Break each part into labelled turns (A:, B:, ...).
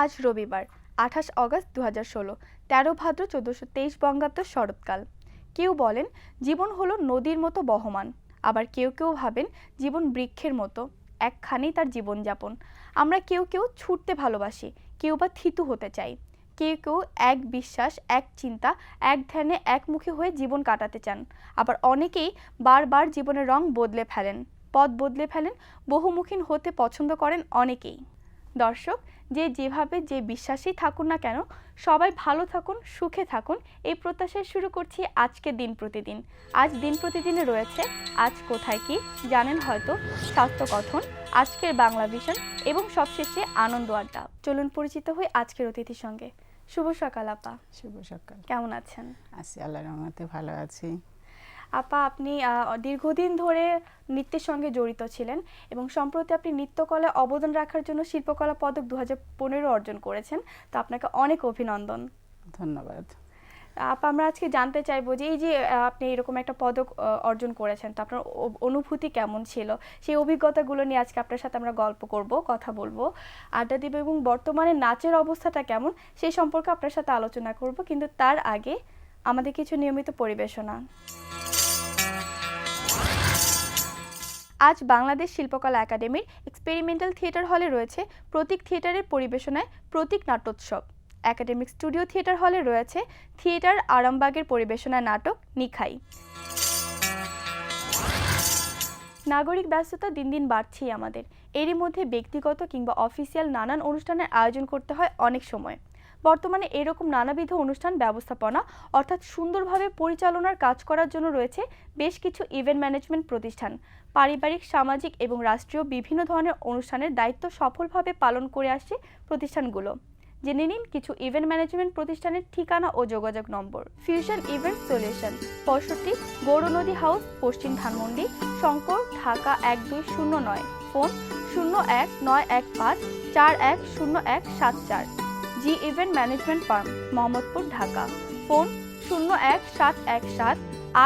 A: আজ রবিবার, আঠাশ অগস্ট দু হাজার ষোলো। তেরো ভাদ্র চোদ্দোশো তেইশ বঙ্গাব্দ শরৎকাল। কেউ বলেন, জীবন হলো নদীর মতো বহমান। আবার কেউ কেউ ভাবেন, জীবন বৃক্ষের মতো। একখানেই তার জীবনযাপন। আমরা কেউ কেউ ছুটতে ভালোবাসি, কেউ বা থিতু হতে চাই। কেউ কেউ এক বিশ্বাস, এক চিন্তা, এক ধ্যানে একমুখী হয়ে জীবন কাটাতে চান। আবার অনেকেই বারবার জীবনের রং বদলে ফেলেন, পথ বদলে ফেলেন, বহুমুখীন হতে পছন্দ করেন অনেকেই। দর্শক যে যেভাবে যে বিশ্বাসেই থাকুন না কেন সবাই ভালো থাকুন সুখে থাকুন এই প্রত্যাশায় শুরু করছি আজকে দিন প্রতিদিন। আজ দিন প্রতিদিনে রয়েছে আজ কোথায় কি জানেন হয়তো স্বাস্থ্য কথন আজকের বাংলা ভিশন এবং সবশেষে আনন্দ আড্ডা। চলুন পরিচিত হই আজকের অতিথির সঙ্গে। শুভ সকাল আপা।
B: শুভ সকাল।
A: কেমন আছেন?
B: আছি আল্লাহ রহমতে ভালো আছি।
A: আপা আপনি দীর্ঘদিন ধরে নৃত্যের সঙ্গে জড়িত ছিলেন এবং সম্প্রতি আপনি নৃত্যকলায় অবদান রাখার জন্য শিল্পকলা পদক দু হাজার পনেরো অর্জন করেছেন। তো আপনাকে অনেক অভিনন্দন।
B: ধন্যবাদ।
A: আপা আমরা আজকে জানতে চাইব যে এই যে আপনি এরকম একটা পদক অর্জন করেছেন তো আপনার অনুভূতি কেমন ছিল? সেই অভিজ্ঞতাগুলো নিয়ে আজকে আপনার সাথে আমরা গল্প করব কথা বলব। আড্ডা দিব এবং বর্তমানে নাচের অবস্থাটা কেমন সেই সম্পর্কে আপনার সাথে আলোচনা করব কিন্তু তার আগে আমাদের কিছু নিয়মিত পরিবেশনা। আজ বাংলাদেশ শিল্পকলা একাডেমির এক্সপেরিমেন্টাল থিয়েটার হলে রয়েছে প্রতীক থিয়েটারের পরিবেশনায় প্রতীক নাট্যোৎসব। একাডেমিক স্টুডিও থিয়েটার হলে রয়েছে থিয়েটার আরামবাগের পরিবেশনায় নাটক নিখাই। নাগরিক ব্যস্ততা দিন দিন বাড়ছেই আমাদের। এরই মধ্যে ব্যক্তিগত কিংবা অফিসিয়াল নানান অনুষ্ঠানের আয়োজন করতে হয় অনেক সময়। বর্তমানে এরকম নানাবিধ অনুষ্ঠান ব্যবস্থাপনা, অর্থাৎ সুন্দরভাবে পরিচালনার কাজ করার জন্য রয়েছে বেশ কিছু ইভেন্ট ম্যানেজমেন্ট প্রতিষ্ঠান। পারিবারিক, সামাজিক এবং রাষ্ট্রীয় বিভিন্ন ধরনের অনুষ্ঠানের দায়িত্ব সফলভাবে পালন করে আসছে প্রতিষ্ঠানগুলো। জেনে নিন কিছু ইভেন্ট ম্যানেজমেন্ট প্রতিষ্ঠানের ঠিকানা ও যোগাযোগ নম্বর। ফিউশন ইভেন্ট সলিউশন পঁয়ষট্টি গৌরনদী হাউস, পশ্চিম ধানমন্ডি, শঙ্কর, ঢাকা এক দুই শূন্য নয়। ফোন শূন্য এক নয় এক পাঁচ চার এক শূন্য এক সাত চার। G event management firm Mohammadpur, Dhaka. Phone শূন্য এক সাত এক সাত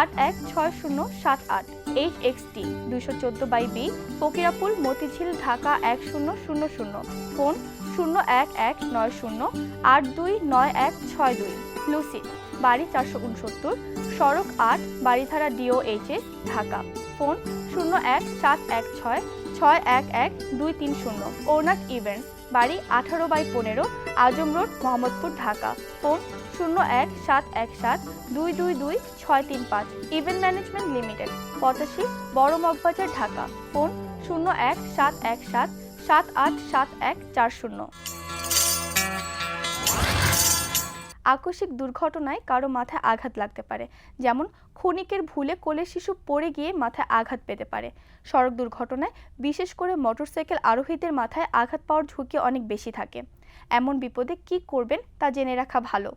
A: আট এক ছয় শূন্য সাত আট, এইচ এক্স টি দুইশো চোদ্দ বাই বি ফকিরাপুল মতিঝিল, ঢাকা এক শূন্য শূন্য শূন্য। ফোন শূন্য এক এক নয় শূন্য আট দুই নয় এক ছয় দুই। লুসিড বাড়ি চারশো উনসত্তর, সড়ক আট বাড়িধারা ডিওএইচএস, ঢাকা। ফোন শূন্য এক সাত এক ছয় ছয় এক এক দুই তিন শূন্য। ওনাট ইভেন্টস বাড়ি আঠারো বাই পনেরো আজম রোড, মোহাম্মদপুর, ঢাকা। ফোন শূন্য এক সাত এক সাত দুই দুই দুই ছয় তিন পাঁচ। ইভেন্ট ম্যানেজমেন্ট লিমিটেড, পঁচাশি বড় মগবাজার, ঢাকা। ফোন শূন্য এক সাত এক সাত সাত আট সাত এক চার শূন্য। আকস্মিক দুর্ঘটনায় কারও মাথায় আঘাত লাগতে পারে, যেমন ক্ষণিকের ভুলে কোলে শিশু পড়ে গিয়ে মাথায় আঘাত পেতে পারে। সড়ক দুর্ঘটনায় বিশেষ করে মোটরসাইকেল আরোহীদের মাথায় আঘাত পাওয়ার ঝুঁকি অনেক বেশি থাকে। এমন বিপদে কি করবেন তা জেনে রাখা ভালো।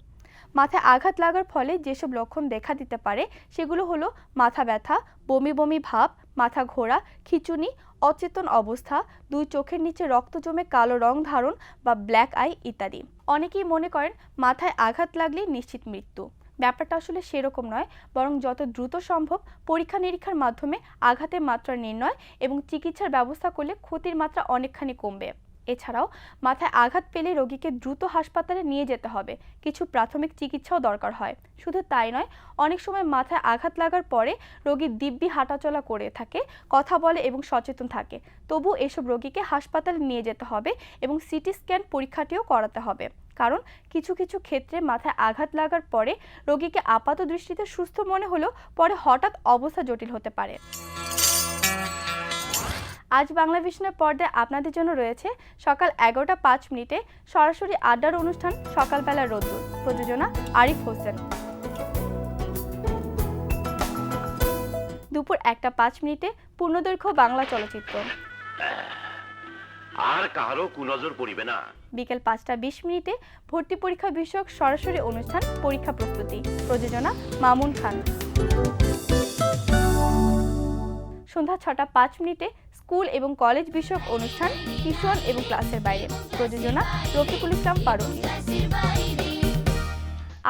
A: মাথায় আঘাত লাগার ফলে যেসব লক্ষণ দেখা দিতে পারে, সেগুলো হলো মাথা ব্যথা, বমি বমি ভাব মাথা ঘোরা, খিচুনি, অচেতন অবস্থা, দুই চোখের নিচে রক্ত জমে কালো রং ধারণ বা ব্ল্যাক আই ইত্যাদি। অনেকেই মনে করেন মাথায় আঘাত লাগলে নিশ্চিত মৃত্যু। ব্যাপারটা আসলে সেরকম নয়, বরং যত দ্রুত সম্ভব পরীক্ষা নিরীক্ষার মাধ্যমে আঘাতের মাত্রা নির্ণয় এবং চিকিৎসার ব্যবস্থা করলে ক্ষতির মাত্রা অনেকখানি কমবে। এছাড়াও মাথায় আঘাত পেলে রোগীকে দ্রুত হাসপাতালে নিয়ে যেতে হবে। কিছু প্রাথমিক চিকিৎসাও দরকার হয়। শুধু তাই নয়, অনেক সময় মাথায় আঘাত লাগার পরে রোগী দিব্যি হাঁটাচলা করে থাকে, কথা বলে এবং সচেতন থাকে। তবু এসব রোগীকে হাসপাতালে নিয়ে যেতে হবে এবং সিটি স্ক্যান পরীক্ষাটিও করাতে হবে। কারণ কিছু কিছু ক্ষেত্রে মাথায় আঘাত লাগার পরে রোগীকে আপাত দৃষ্টিতে সুস্থ মনে হলেও পরে হঠাৎ অবস্থা জটিল হতে পারে। আজ বাংলা ভিশনের পর্দায় আপনাদের জন্য রয়েছে সকাল এগারোটা পাঁচ মিনিটে সরাসরি আড্ডার অনুষ্ঠান সকালবেলা রোদ্দুর। প্রযোজনা আরিফ হোসেন। দুপুর একটা পাঁচ মিনিটে পূর্ণদৈর্ঘ্য বাংলা চলচ্চিত্র।
C: আর কাহারও কুনজর পড়িবে না।
A: বিকেল পাঁচটা বিশ মিনিটে ভর্তি পরীক্ষা বিষয়ক সরাসরি অনুষ্ঠান পরীক্ষা প্রস্তুতি। প্রযোজনা মামুন খান। সন্ধ্যা ছটা পাঁচ মিনিটে স্কুল এবং কলেজ বিষয়ক অনুষ্ঠান কিশোর এবং ক্লাসের বাইরে। প্রযোজনা রফিকুল ইসলাম পারুল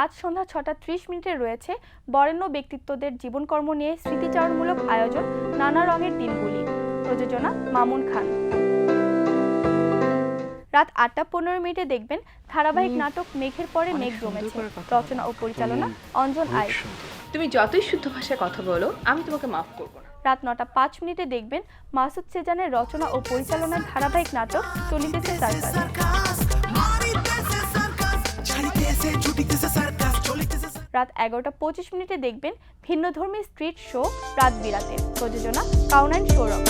A: আজ সন্ধ্যা ছটা ত্রিশ মিনিটে রয়েছে বরেণ্য ব্যক্তিত্বদের জীবনকর্ম নিয়ে স্মৃতিচারণমূলক আয়োজন নানা রঙের দিনগুলি প্রযোজনা মামুন খান। রাত আটটা পনেরো মিনিটে দেখবেন ধারাবাহিক নাটক মেঘের পরে মেঘ জমেছে। রচনা ও পরিচালনা অঞ্জন আয়।
D: তুমি যতই শুদ্ধ ভাষায় কথা বলো আমি তোমাকে মাফ করব না।
A: রাত নটা পাঁচ মিনিটে দেখবেন মাসুদ সেজানের রচনা ও পরিচালনার ধারাবাহিক নাটক চলিতেছে রাত এগারোটা পঁচিশ মিনিটে দেখবেন ভিন্নধর্মী স্ট্রিট শো রাত বিরাতে। প্রযোজনা কাউনাইন সৌরভ।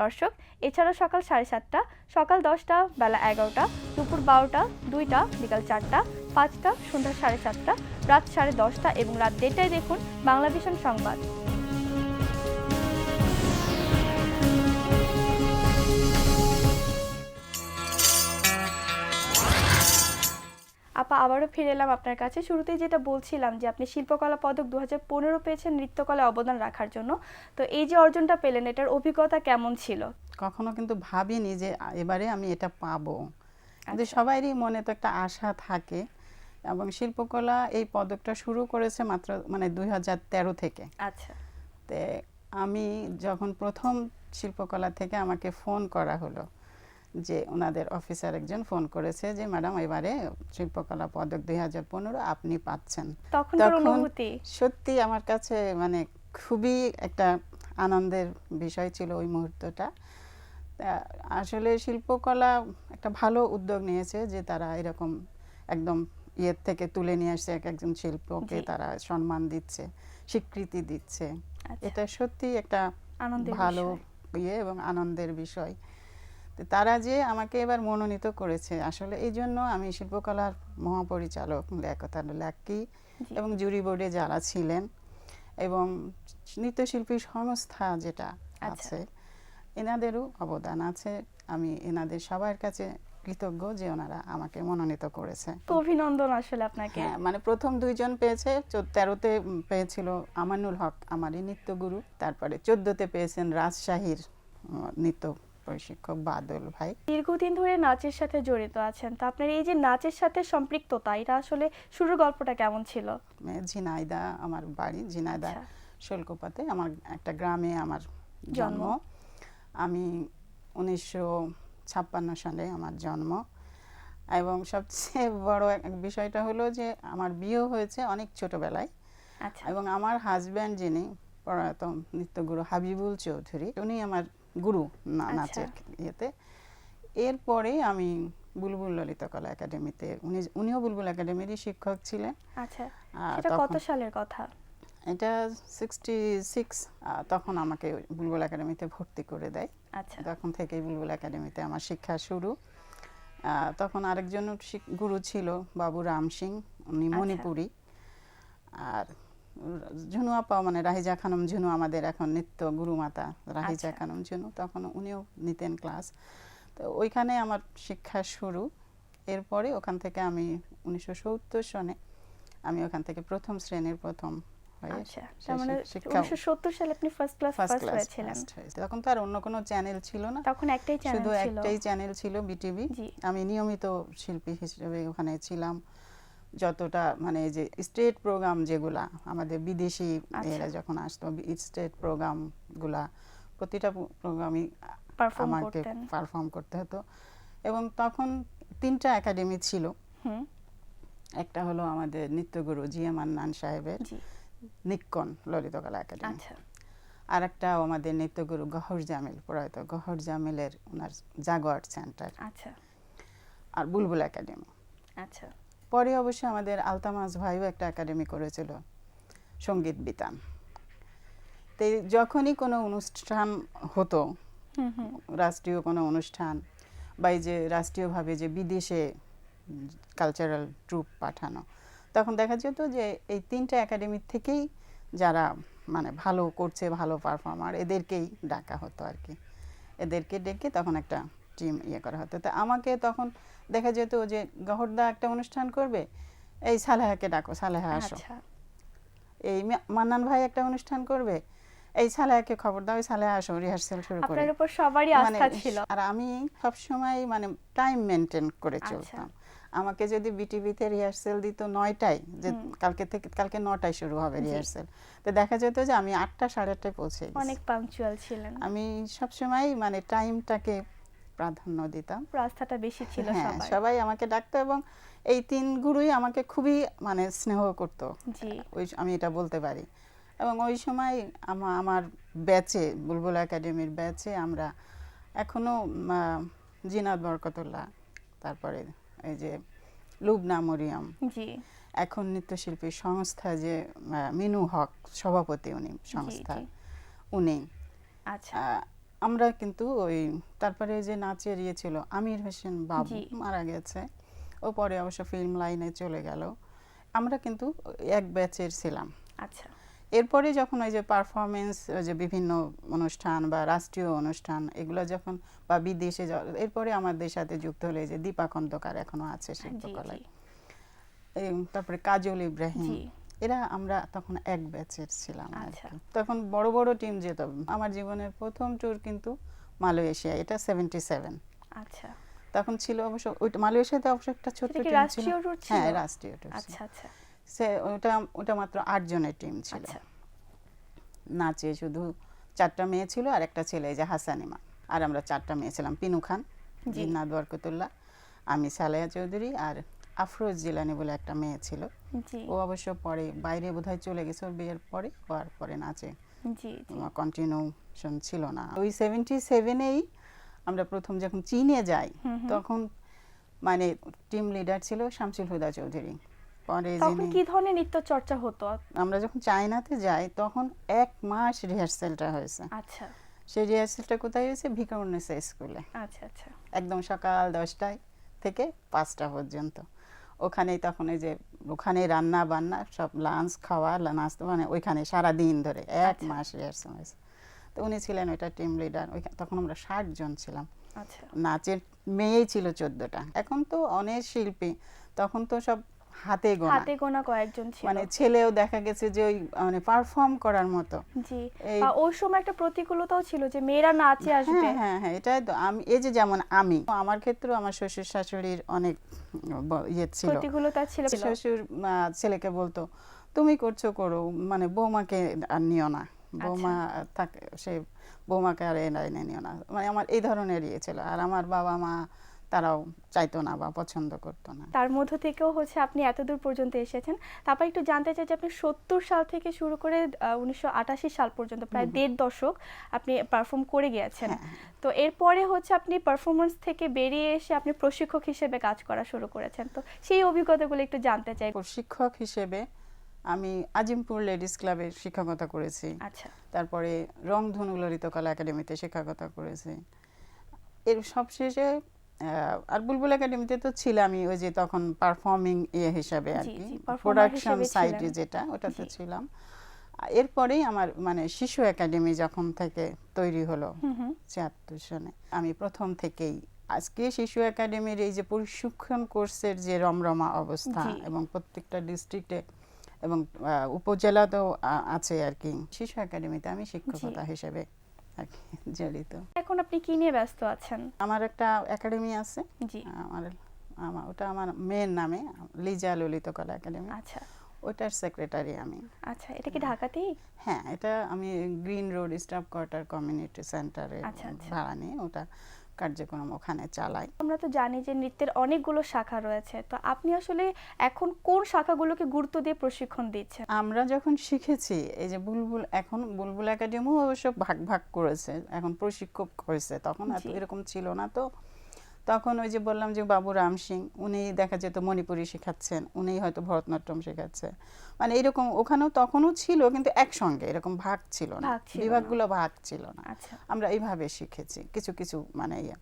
A: দর্শক, এছাড়া সকাল সাড়ে সাতটা, সকাল দশটা, বেলা এগারোটা, দুপুর বারোটা, দুইটা, বিকাল চারটা, পাঁচটা, সন্ধ্যা সাড়ে সাতটা রাত সাড়ে দশটা এবং রাত দেড়টায় দেখুন বাংলাদেশন সংবাদ। আপা আবারও ফিরে এলাম আপনার কাছে। শুরুতেই যেটা বলছিলাম যে আপনি শিল্পকলা পদক দু হাজার পনেরো পেয়েছেন নৃত্যকলায় অবদান রাখার জন্য। তো এই যে অর্জনটা পেলেন এটার অভিজ্ঞতা কেমন ছিল?
B: কখনো কিন্তু ভাবিনি যে এবারে আমি এটা পাবো। কিন্তু
A: আচ্ছা।
B: সবারই মনে তো একটা আশা থাকে। এবং শিল্পকলা এই পদকটা শুরু করেছে মাত্র মানে দুই হাজার তেরো থেকে।
A: আচ্ছা।
B: তে আমি যখন প্রথম শিল্পকলা থেকে আমাকে ফোন করা হলো যে ওনাদের অফিসার একজন ফোন করেছে যে ম্যাডাম এবারে শিল্পকলা পদক দুই হাজার পনেরো আপনি পাচ্ছেন। তখন সত্যি আমার কাছে মানে খুবই একটা আনন্দের বিষয় ছিল ওই মুহূর্তটা। আসলে শিল্পকলা একটা ভালো উদ্যোগ নিয়েছে যে তারা এরকম একদম ইয়ের থেকে তুলে নিয়ে আসছে এক একজন শিল্পকে তারা সম্মান দিচ্ছে স্বীকৃতি দিচ্ছে।
A: আচ্ছা,
B: এটা সত্যি একটা ভালো ইয়ে এবং আনন্দের বিষয়। তারা যে আমাকে এবার মনোনীত করেছে আসলে এই জন্য আমি শিল্পকলার মহাপরিচালক লেখতা লাক্কি এবং জুরি বোর্ডে যারা ছিলেন এবং নৃত্যশিল্পী সংস্থা যেটা
A: আচ্ছা।
B: আছে এনাদেরও অবদান আছে। আমি এনাদের সবার কাছে কৃতজ্ঞ যে ওনারা আমাকে মনোনীত করেছে।
A: তো অভিনন্দন আসলে আপনাকে।
B: হ্যাঁ মানে প্রথম দুইজন পেয়েছে তেরোতে পেয়েছিল আমানুল হক আমারই নৃত্যগুরু। তারপরে চোদ্দতে পেয়েছেন রাজশাহীর নৃত্য প্রশিক্ষক বাদল ভাই।
A: দীর্ঘদিন ধরে নাচের সাথে জড়িত আছেন তো আপনার এই যে নাচের সাথে সম্পৃক্ততা এটা আসলে শুরুর গল্পটা কেমন ছিল?
B: ঝিনাইদা আমার বাড়ি ঝিনাইদা
A: আচ্ছা।
B: শুল্কপাতে। আমার একটা গ্রামে আমার।
A: জন্ম।
B: আমি উনিশশো ছাপ্পান্ন সালে আমার জন্ম। এবং সবচেয়ে বড় এক বিষয়টা হলো যে আমার বিয়ে হয়েছে অনেক ছোটবেলায়।
A: আচ্ছা।
B: এবং আমার হাজব্যান্ড যিনি প্রয়াত নৃত্যগুরু হাবিবুল চৌধুরী উনি আমার গুরু না-
A: আচ্ছা।
B: নাচের ইয়েতে। এরপরে আমি বুলবুল ললিত কলা একাডেমিতে উনি উনিও বুলবুল একাডেমিরই শিক্ষক ছিলেন।
A: আচ্ছা। কত সালের কথা?
B: এটা সিক্সটি সিক্স তখন আমাকে বুলবুল একাডেমিতে ভর্তি করে দেয়। তখন থেকেই বুলবুল একাডেমিতে আমার শিক্ষা শুরু। তখন আরেকজন গুরু ছিল বাবু রাম সিং উনি
A: আচ্ছা।
B: মণিপুরি। আর ঝুনু আপা মানে রাহিজা খানম ঝুনু আমাদের এখন নিত্য গুরুমাতা রাহিজা
A: আচ্ছা।
B: খানম ঝুনু তখন উনিও নিতেন ক্লাস। তো ওইখানে আমার শিক্ষা শুরু। এরপরে ওখান থেকে আমি উনিশশো সত্তর সনে আমি ওখান থেকে প্রথম শ্রেণির প্রথম
A: আচ্ছা তার মানে
B: শিক্ষা
A: উনিশশো সত্তর সালে আপনি ফার্স্ট ক্লাস
B: ফার্স্ট
A: ফার্স্ট হয়েছিলেন।
B: তখন তো আর অন্য কোনো চ্যানেল ছিল না।
A: তখন একটাই চ্যানেল
B: শুধু একটাই চ্যানেল ছিল বিটিভি আমি নিয়মিত শিল্পী হিসেবে ওখানে ছিলাম। যতটা মানে যে স্টেট প্রোগ্রাম যেগুলা আমাদের বিদেশি
A: আচ্ছা।
B: এরা যখন আসতো স্টেট প্রোগ্রামগুলা প্রতিটা প্রোগ্রামই
A: পারফর্ম
B: আমাকে পারফর্ম করতে হতো। এবং তখন তিনটা একাডেমি ছিল।
A: হুম।
B: একটা হলো আমাদের নৃত্যগুরু জি এম আন্নান সাহেবের। নিক্কন ললিতকলা একাডেমি।
A: আচ্ছা।
B: আর একটা আমাদের নৃত্যগুরু গহর জামিল প্রয়াত গহর জামিলের ওনার জাগোয়ার সেন্টার।
A: আচ্ছা।
B: আর বুলবুল একাডেমি।
A: আচ্ছা।
B: পরে অবশ্য আমাদের আলতামাজ ভাইও একটা একাডেমি করেছিল সংগীত বিতান। তো যখনই কোনো অনুষ্ঠান হতো
A: হুম হুম।
B: রাষ্ট্রীয় কোনো অনুষ্ঠান বা এই যে রাষ্ট্রীয়ভাবে যে বিদেশে কালচারাল ট্রুপ পাঠানো তখন দেখা যেত যে এই তিনটা একাডেমি থেকেই যারা মানে ভালো করছে ভালো পারফর্মার এদেরকেই ডাকা হতো আর কি। এদেরকে ডেকে তখন একটা টিম ইয়ে করা হতো। তো আমাকে তখন দেখা যেত যে গহরদা একটা অনুষ্ঠান করবে? এই সালেহাকে ডাকো সালেহা আসো।
A: আচ্ছা।
B: এই মান্নান ভাই একটা অনুষ্ঠান করবে? এই সালেহাকে খবর দাও সালেহা আসো রিহার্সেল শুরু করে।
A: আপনার উপর সবারই
B: মানে
A: আস্থা ছিল।
B: আর আমি সবসময় মানে টাইম মেনটেন করে
A: আচ্ছা।
B: চলতাম। আমাকে যদি বিটিভিতে রিহার্সেল দিত নয়টায় যে কালকে থেকে কালকে নটায় শুরু হবে রিহার্সেল তো দেখা যেত যে আমি আটটা সাড়ে আটটায় পৌঁছে
A: অনেক পাংচুয়াল ছিলেন।
B: আমি সবসময় মানে টাইমটাকে প্রাধান্য দিতাম।
A: রাস্তাটা বেশি ছিল
B: হ্যাঁ সবাই আমাকে ডাকতো এবং এই তিন গুরুই আমাকে খুবই মানে স্নেহ করতো। ওই আমি এটা বলতে পারি। এবং ওই সময় আমা আমার ব্যাচে বুলবুল একাডেমির ব্যাচে আমরা এখনও জিনাত বরকতুল্লাহ তারপরে এই যে লুবনা মরিয়ম।
A: জি।
B: এখন নৃত্যশিল্পী সংস্থা যে মিনু হক সভাপতি উনি সংস্থা উনি।
A: আচ্ছা।
B: আমরা কিন্তু ওই তারপরে যে নাচের ইয়ে ছিল আমির হোসেন বাবু মারা গেছে। ও পরে অবশ্য ফিল্ম লাইনে চলে গেল। আমরা কিন্তু এক ব্যাচের ছিলাম।
A: আচ্ছা।
B: এরপরে যখন ওই যে পারফরমেন্স যে বিভিন্ন অনুষ্ঠান বা রাষ্ট্রীয় অনুষ্ঠান এগুলো যখন বা বিদেশে এরপরে আমাদের সাথে যুক্ত হলে যে দীপা খন্দকার এখনও আছে শিল্পকলায়। তারপরে কাজল ইব্রাহিম। এরা আমরা তখন এক ব্যাচের ছিলাম
A: আচ্ছা।
B: তখন বড় বড় টিম যেত আমার জীবনের প্রথম ট্যুর কিন্তু মালয়েশিয়া এটা সেভেন্টি সেভেন
A: আচ্ছা।
B: তখন ছিল অবশ্য মালয়েশিয়াতে অবশ্য একটা ছোট্ট টিম ছিল? হ্যাঁ রাষ্ট্রীয় ট্যুর
A: আচ্ছা আচ্ছা।
B: সে ওটা ওটা মাত্র আট জনের টিম ছিল।
A: আচ্ছা।
B: নাচে শুধু চারটা মেয়ে ছিল আর একটা ছেলে যে হাসানিমা। আর আমরা চারটা মেয়ে ছিলাম পিনু খান। জিন্নাত বরকতুল্লাহ আমি সালেহা চৌধুরী আর আফরোজ জিলানি বলে একটা মেয়ে ছিল। ও অবশ্য পরে বাইরে বোধহয় চলে গেছে ওর বিয়ের পরে আর পরে নাচে। কন্টিনিউশন ছিল না। ওই সেভেন্টি সেভেনেই আমরা প্রথম যখন চীনে যাই তখন মানে টিম লিডার ছিল শামসুল হুদা চৌধুরী। পরে
A: তখন কি ধরনের নৃত্য চর্চা হতো?
B: আমরা যখন চায়নাতে যাই তখন এক মাস রিহার্সেলটা হয়েছে।
A: আচ্ছা।
B: সেই রিহার্সেলটা কোথায় হয়েছে? ভিকারুন্নেসা স্কুলে।
A: আচ্ছা আচ্ছা।
B: একদম সকাল দশটায় থেকে পাঁচটা পর্যন্ত। ওখানেই তখন এই যে ওখানে রান্না বান্না সব লাঞ্চ খাওয়া নাস্তা মানে ওইখানে সারা দিন ধরে এক
A: আচ্ছা।
B: মাস রিহার্সেল হয়েছে। তো উনি ছিলেন ওইটা টিম লিডার তখন আমরা ষাট জন ছিলাম।
A: আচ্ছা।
B: নাচের মেয়েই ছিল চোদ্দটা। এখন তো অনেক শিল্পী। তখন তো সব হাতে গোনা।
A: হাতে গোনা কয়েকজন ছিল।
B: মানে ছেলেও দেখা গেছে যে ওই মানে পারফর্ম করার মতো।
A: জি। ওই সময় একটা প্রতিকূলতাও ছিল যে মেয়েরা নাচে আসবে।
B: হ্যাঁ হ্যাঁ হ্যাঁ এটাই তো আমি এই যে যেমন আমি আমার ক্ষেত্রেও আমার শ্বশুর শাশুড়ির অনেক ইয়ে ছিল।
A: প্রতিকূলতা ছিল।
B: শ্বশুর ছেলেকে বলতো তুমি করছ করো মানে বৌমাকে আর নিও না। বৌমা থাকে সে বৌমাকে আর এনে নিও না। মানে আমার এই ধরনের ইয়ে ছিল। আর আমার বাবা মা তারাও চাইতো না বা পছন্দ করতো না।
A: তার মধ্য থেকেও হচ্ছে আপনি এত দূর পর্যন্ত এসেছেন। তারপর একটু জানতে চাই যে আপনি সত্তর সাল থেকে শুরু করে উনিশশো আটাশি সাল পর্যন্ত প্রায় দেড় দশক আপনি পারফর্ম করে গিয়েছেন।
B: হ্যাঁ,
A: তো এরপরে হচ্ছে আপনি পারফরমেন্স থেকে বেরিয়ে এসে আপনি প্রশিক্ষক হিসেবে কাজ করা শুরু করেছেন। তো সেই অভিজ্ঞতাগুলো একটু জানতে চাই।
B: শিক্ষক হিসেবে আমি আজিমপুর লেডিস ক্লাবে শিক্ষকতা করেছি।
A: আচ্ছা।
B: তারপরে রংধনু ললিত কলা একাডেমিতে শিক্ষকতা করেছি। এর সবশেষে আর বুলবুল একাডেমিতে তো ছিলামই ওই যে তখন পারফর্মিং ইয়ে হিসাবে আর কি। প্রোডাকশন সাইডে যেটা ওটাতে। ছিলাম। এরপরেই আমার মানে শিশু একাডেমি যখন থেকে তৈরি হলো ছিয়াত্তর সনে আমি প্রথম থেকেই আজকে শিশু একাডেমির এই যে প্রশিক্ষণ কোর্সের যে রমরমা অবস্থা এবং প্রত্যেকটা ডিস্ট্রিক্টে এবং উপজেলাতেও আছে আর কি। শিশু একাডেমিতে আমি শিক্ষকতা হিসেবে আর কি জড়িত।
A: এখন আপনি কি নিয়ে ব্যস্ত আছেন?
B: আমার একটা একাডেমি আছে।
A: জি।
B: আমার আমার ওটা আমার মেয়ের নামে লিজা ললিত কলা একাডেমি
A: আচ্ছা।
B: ওটার সেক্রেটারি আমি।
A: আচ্ছা এটা কি ঢাকাতেই?
B: হ্যাঁ এটা আমি green road staff quarter community সেন্টারে। ভাড়া নিয়ে ওটা। কার্যক্রম ওখানে চালাই
A: আমরা তো জানি যে নৃত্যের অনেকগুলো শাখা রয়েছে তো আপনি আসলে এখন কোন শাখাগুলোকে গুরুত্ব দিয়ে প্রশিক্ষণ দিচ্ছেন?
B: আমরা যখন শিখেছি এই যে বুলবুল এখন বুলবুল একাডেমিও অবশ্য ভাগ ভাগ করেছে এখন প্রশিক্ষক হয়েছে তখন এত এরকম ছিল না তো তখন ওই যে বললাম যে বাবু রাম সিং উনি দেখা যেত মণিপুরি শেখাচ্ছেন উনি হয়তো ভরতনাট্যম শেখাচ্ছে। মানে এরকম ওখানেও তখনও ছিল কিন্তু একসঙ্গে এরকম ভাগ ছিল না। বিভাগগুলো ভাগ ছিল না।
A: আচ্ছা।
B: আমরা এইভাবে শিখেছি কিছু কিছু মানে ইয়ে।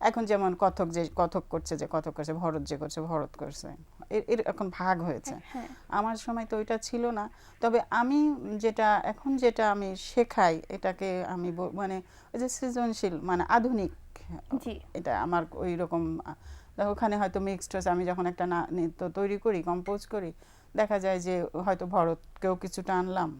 B: এখন যেমন কথক যে কথক করছে যে কথক করছে ভরত যে করছে ভরত করছে এর- এখন ভাগ হয়েছে।
A: হ্যাঁ
B: আমার সময় তো ওইটা ছিল না। তবে আমি যেটা এখন যেটা আমি শেখাই এটাকে আমি মানে ওই যে সৃজনশীল মানে আধুনিক এটা আমার ওই রকম ওখানে হয়তো মিক্সড হচ্ছে আমি যখন একটা না নৃত্য তৈরি করি কম্পোজ করি দেখা যায় যে হয়তো ভরতকেও কিছুটা আনলাম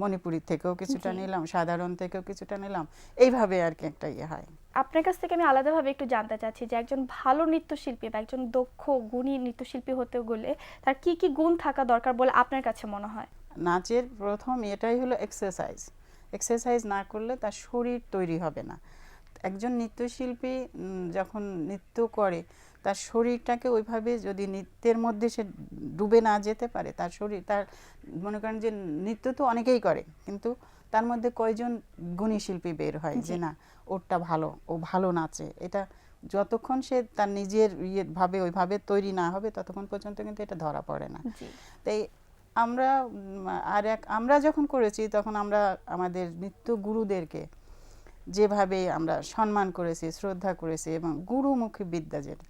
B: মণিপুরী থেকেও কিছুটা নিলাম সাধারণ থেকেও কিছুটা নিলাম। এইভাবে আর কি একটা ইয়ে হয়।
A: আপনার কাছ থেকে আমি আলাদাভাবে একটু জানতে চাচ্ছি যে একজন ভালো নৃত্যশিল্পী বা একজন দক্ষ গুণী নৃত্যশিল্পী হতে গেলে তার কি কি গুণ থাকা দরকার বলে আপনার কাছে মনে হয়?
B: নাচের প্রথম এটাই হলো এক্সারসাইজ এক্সারসাইজ না করলে তার শরীর তৈরি হবে না। একজন নৃত্যশিল্পী যখন নৃত্য করে তার শরীরটাকে ওইভাবে যদি নৃত্যের মধ্যে সে ডুবে না যেতে পারে তার শরীর তার মনে করেন যে নৃত্য তো অনেকেই করে কিন্তু তার মধ্যে কয়জন গুণী শিল্পী বের হয় যে না ওরটা ভালো ও ভালো নাচে। এটা যতক্ষণ সে তার নিজের ইয়ে ভাবে ওইভাবে তৈরি না হবে ততক্ষণ পর্যন্ত কিন্তু এটা ধরা পড়ে না। তাই আমরা আর এক আমরা যখন করেছি তখন আমরা আমাদের নৃত্য গুরুদেরকে যেভাবে আমরা সম্মান করেছি শ্রদ্ধা করেছি এবং গুরুমুখী বিদ্যা যেটা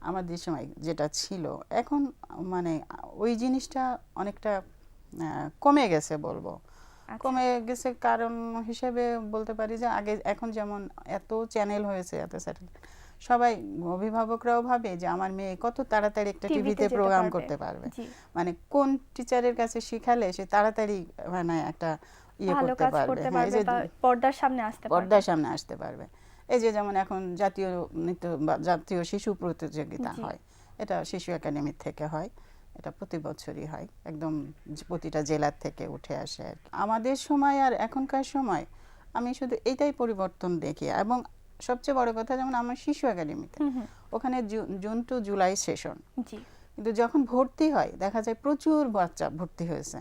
B: আমাদের সময় যেটা ছিল এখন মানে ওই জিনিসটা অনেকটা কমে গেছে বলব।
A: আচ্ছা।
B: কমে গেছে কারণ হিসেবে বলতে পারি যে আগে এখন যেমন এত চ্যানেল হয়েছে এত স্যাটেলাইট সবাই অভিভাবকরাও ভাবে যে আমার মেয়ে কত তাড়াতাড়ি একটা
A: টিভিতে
B: টিভিতে প্রোগ্রাম করতে পারবে। মানে কোন টিচারের কাছে শিখালে সে তাড়াতাড়ি মানে একটা ইয়ে করতে পারবে। হ্যাঁ, এই যে
A: পর্দার সামনে আসতে পারবে।
B: পর্দার সামনে আসতে পারবে। এই যে যেমন এখন জাতীয় নৃত্য জাতীয় শিশু প্রতিযোগিতা হয় এটা শিশু একাডেমি থেকে হয় এটা প্রতি বছরই হয় একদম প্রতিটা জেলার থেকে উঠে আসে আর আমাদের সময় আর এখনকার সময় আমি শুধু এইটাই পরিবর্তন দেখি এবং সবচেয়ে বড় কথা যেমন আমার শিশু একাডেমিতে ওখানে জুন টু জুলাই সেশন। কিন্তু যখন ভর্তি হয় দেখা যায় প্রচুর বাচ্চা ভর্তি হয়েছে।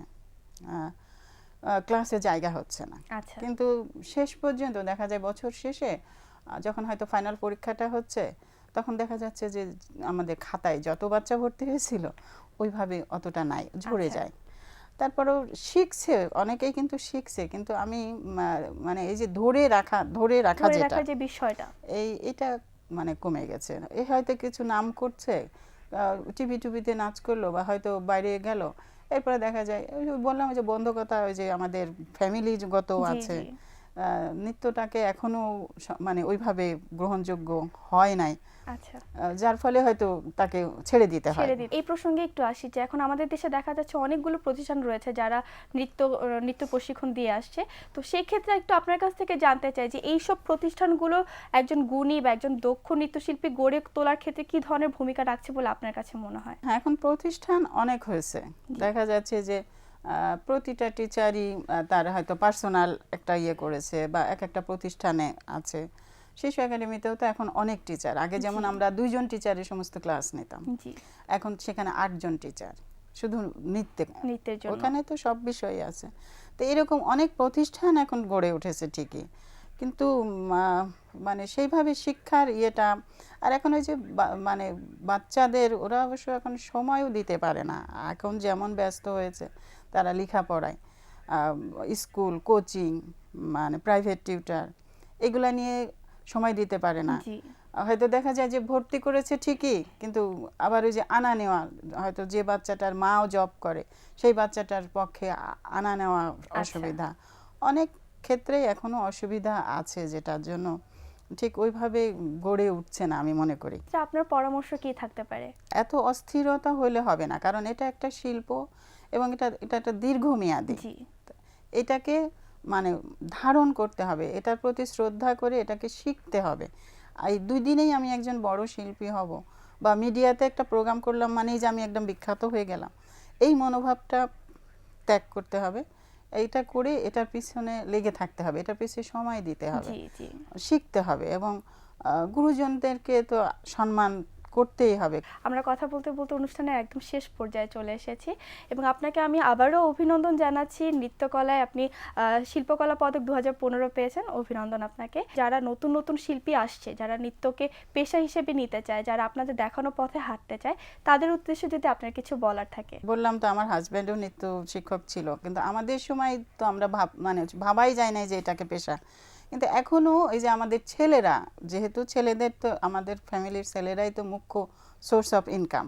B: ক্লাসে জায়গা হচ্ছে না।
A: আচ্ছা।
B: কিন্তু শেষ পর্যন্ত দেখা যায় বছর শেষে যখন হয়তো ফাইনাল পরীক্ষাটা হচ্ছে তখন দেখা যাচ্ছে যে আমাদের খাতায় যত বাচ্চা ভর্তি হয়েছিল ওইভাবে অতটা নাই ঝরে
A: আচ্ছা।
B: যায়। তারপরেও শিখছে অনেকেই কিন্তু শিখছে কিন্তু আমি মানে এই যে ধরে রাখা ধরে রাখা যেটা
A: যে বিষয়টা।
B: এই এটা মানে কমে গেছে। এই হয়তো কিছু নাম করছে টিভি টিভিতে নাচ করল বা হয়তো বাইরে গেল এরপরে দেখা যায় ওই যে বললাম যে বন্ধকতা ওই যে আমাদের ফ্যামিলিগত
A: গত
B: আছে। নৃত্যটাকে এখনও মানে ওইভাবে গ্রহণযোগ্য হয় নাই।
A: আচ্ছা।
B: যার ফলে হয়তো তাকে ছেড়ে দিতে হয়।
A: এই প্রসঙ্গে একটু আসি যে এখন আমাদের দেশে দেখা যাচ্ছে অনেকগুলো প্রতিষ্ঠান রয়েছে যারা নৃত্য নৃত্য প্রশিক্ষণ দিয়ে আসছে। তো সেই ক্ষেত্রে একটু আপনার কাছ থেকে জানতে চাই যে এই সব প্রতিষ্ঠানগুলো একজন গুণী বা একজন দক্ষ নৃত্যশিল্পী গড়ে তোলার ক্ষেত্রে কি ধরনের ভূমিকা রাখছে বলে আপনার কাছে মনে হয়?
B: হ্যাঁ এখন প্রতিষ্ঠান অনেক হয়েছে। দেখা যাচ্ছে যে প্রতিটা টিচারই তার হয়তো পার্সোনাল একটা ইয়ে করেছে বা এক একটা প্রতিষ্ঠানে আছে। শিশু একাডেমিতেও তো এখন অনেক টিচার আগে যেমন আমরা দুইজন টিচারের সমস্ত ক্লাস নিতাম। এখন সেখানে আটজন টিচার শুধু নৃত্যে ওখানে তো সব বিষয়ই আছে। তো এরকম অনেক প্রতিষ্ঠান এখন গড়ে উঠেছে ঠিকই। কিন্তু মানে সেইভাবে শিক্ষার ইয়েটা আর এখন ওই যে মানে বাচ্চাদের ওরা অবশ্য এখন সময়ও দিতে পারে না। এখন যেমন ব্যস্ত হয়েছে তারা লেখাপড়ায় স্কুল কোচিং মানে প্রাইভেট টিউটার এগুলা নিয়ে সময় দিতে পারে না। হয়তো দেখা যায় যে ভর্তি করেছে ঠিকই কিন্তু আবার ওই যে আনা নেওয়া হয়তো যে বাচ্চাটার মাও জব করে সেই বাচ্চাটার পক্ষে আনা নেওয়া অসুবিধা। অনেক ক্ষেত্রেই এখনও অসুবিধা আছে যেটার জন্য ঠিক ওইভাবে গড়ে উঠছে না আমি মনে করি।
A: আপনার পরামর্শ কি থাকতে পারে?
B: এত অস্থিরতা হলে হবে না কারণ এটা একটা শিল্প এবং এটা এটা একটা দীর্ঘমেয়াদী। এটাকে মানে ধারণ করতে হবে এটার প্রতি শ্রদ্ধা করে এটাকে শিখতে হবে। এই দুই দিনেই আমি একজন বড় শিল্পী হব বা মিডিয়াতে একটা প্রোগ্রাম করলাম মানেই যে আমি একদম বিখ্যাত হয়ে গেলাম। এই মনোভাবটা ত্যাগ করতে হবে এইটা করে এটার পিছনে লেগে থাকতে হবে এটার পিছনে সময় দিতে হবে
A: জি জি।
B: শিখতে হবে এবং গুরুজনদেরকে তো সম্মান করতেই হবে।
A: আমরা কথা বলতে বলতে অনুষ্ঠানের একদম শেষ পর্যায়ে চলে এসেছি এবং আপনাকে আমি আবারও অভিনন্দন জানাচ্ছি। নৃত্যকলায় আপনি শিল্পকলা পদক দু হাজার পনেরো পেয়েছেন। অভিনন্দন আপনাকে। যারা নতুন নতুন শিল্পী আসছে যারা নৃত্যকে পেশা হিসেবে নিতে চায় যারা আপনাদের দেখানো পথে হাঁটতে চায় তাদের উদ্দেশ্যে যদি আপনার কিছু বলার থাকে।
B: বললাম তো আমার হাজব্যান্ডও নৃত্য শিক্ষক ছিল কিন্তু আমাদের সময় তো আমরা ভাব মানে ভাবাই যায় না যে এটাকে পেশা। কিন্তু এখনও এই যে আমাদের ছেলেরা, যেহেতু ছেলেদের তো, আমাদের ফ্যামিলির ছেলেরাই তো মুখ্য সোর্স অফ ইনকাম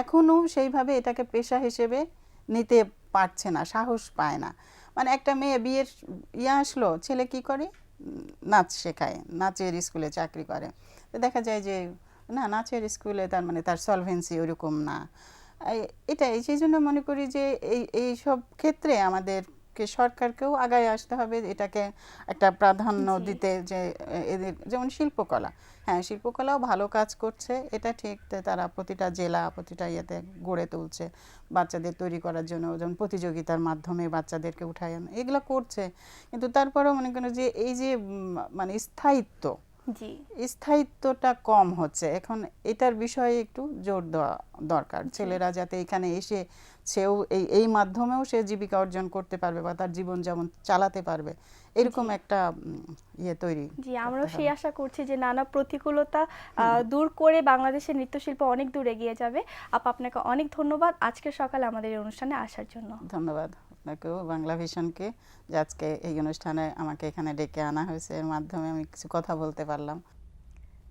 B: এখনও সেইভাবে এটাকে পেশা হিসেবে নিতে পারছে না, সাহস পায় না। মানে একটা মেয়ে বিয়ের ইয়ে আসলো, ছেলে কি করে? নাচ শেখায়, নাচের স্কুলে চাকরি করে। তো দেখা যায় যে, না, নাচের স্কুলে তার মানে তার সলভেন্সি ওরকম না। এটাই, সেই জন্য মনে করি যে, এই এই সব ক্ষেত্রে আমাদেরকে সরকারকেও আগায় আসতে হবে এটাকে একটা প্রাধান্য দিতে যে এদের যেমন শিল্পকলা। হ্যাঁ শিল্পকলাও ভালো কাজ করছে এটা ঠিক তারা প্রতিটা জেলা প্রতিটা ইয়েতে গড়ে তুলছে বাচ্চাদের তৈরি করার জন্য যেমন প্রতিযোগিতার মাধ্যমে বাচ্চাদেরকে উঠায় এগুলো করছে। কিন্তু তারপরেও মনে করেন যে এই যে মানে স্থায়িত্ব
A: জি।
B: স্থায়িত্বটা কম হচ্ছে। এখন এটার বিষয়ে একটু জোর দেওয়া দরকার। ছেলেরা যাতে এখানে এসে সেও এই এই মাধ্যমেও সে জীবিকা অর্জন করতে পারবে বা তার জীবন যেমন চালাতে পারবে এরকম একটা ইয়ে তৈরি
A: জি আমরাও সেই আশা করছি যে নানা প্রতিকূলতা দূর করে বাংলাদেশের নৃত্যশিল্প অনেক দূর এগিয়ে যাবে। আপা আপনাকে অনেক ধন্যবাদ। আজকের সকালে আমাদের এই অনুষ্ঠানে আসার জন্য।
B: ধন্যবাদ। আপনাকেও বাংলা ভিশনকে যে আজকে এই অনুষ্ঠানে আমাকে এখানে ডেকে আনা হয়েছে, এর মাধ্যমে আমি কিছু কথা বলতে পারলাম।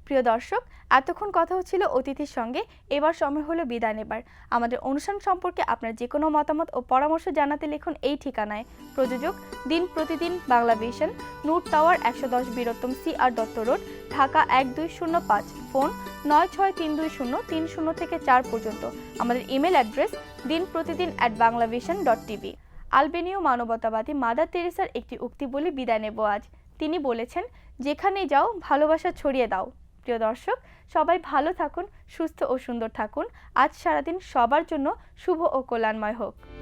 A: প্রিয় দর্শক, এতক্ষণ কথা হচ্ছিল অতিথির সঙ্গে। এবার সময় হলো বিদায় নেবার। আমাদের অনুষ্ঠান সম্পর্কে আপনার যে কোনো মতামত ও পরামর্শ জানাতে লিখুন এই ঠিকানায়। প্রযোজক, দিন প্রতিদিন বাংলা ভিশন, নূর টাওয়ার একশো দশ Biruttam C R Datta road, Dhaka এক দুই শূন্য পাঁচ, ফোন নয় ছয় তিন দুই শূন্য তিন শূন্য থেকে চার পর্যন্ত। আমাদের ইমেল অ্যাড্রেস দিন প্রতিদিন at Bangla vision dot TV আলবেনীয় মানবতাবাদী মাদার তেরেসার একটি উক্তি বলে বিদায় নেব আজ। তিনি বলেছেন যেখানে যাও, ভালোবাসা ছড়িয়ে দাও। প্রিয় দর্শক, সবাই ভালো থাকুন, সুস্থ ও সুন্দর থাকুন। আজ সারাদিন সবার জন্য শুভ ও কল্যাণময় হোক।